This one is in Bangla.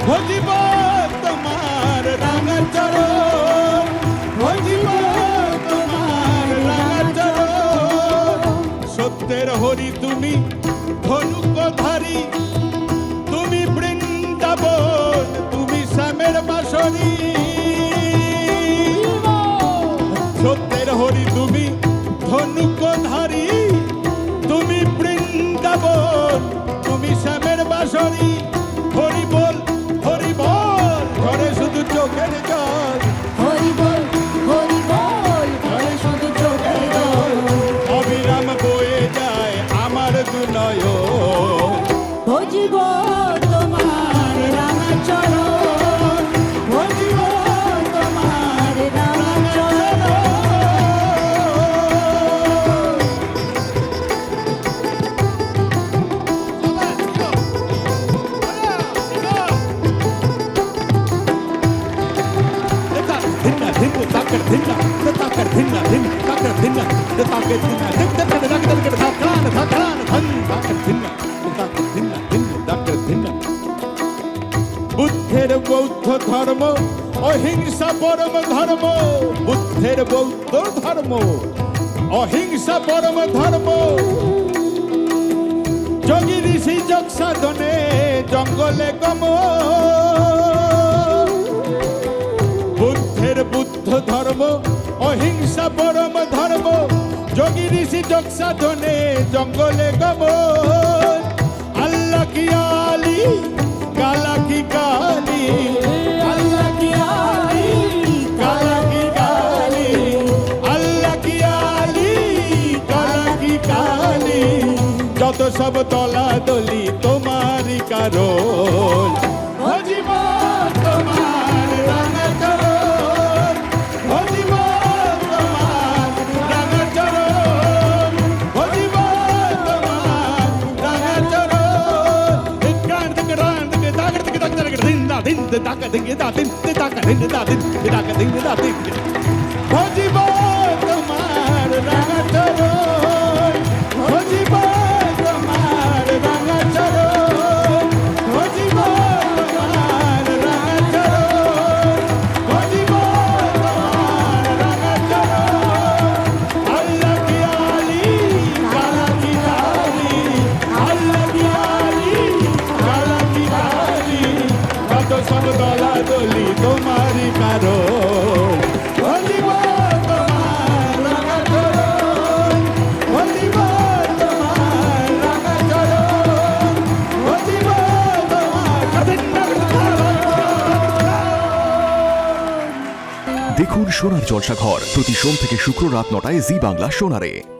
ভজিব তোমার ভজিব তোমার রাঙা সত্যের হরি তুমি ধনুক ধারী বুদ্ধের বৌদ্ধ ধর্ম অহিংসা পরম ধর্ম বুদ্ধের বৌদ্ধ ধর্ম অহিংসা পরম ধর্ম যোগী ঋষি যোগ সাধনে জঙ্গলে গম বুদ্ধের বুদ্ধ ধর্ম অহিংসা পরম ধর্ম যোগী ঋষি যোগ সাধনে জঙ্গলে গম আল্লাহ কি আলি, কালা কি কালি? আল্লাহ আলি, কালা যত সব তলা দলি তোমারই কারণ। da din da da din da din da din da din da din da din da din তোমার তোমার দেখুন সোনার জলসাঘর প্রতি সোম থেকে শুক্র রাত নটায় জি বাংলা সোনারে।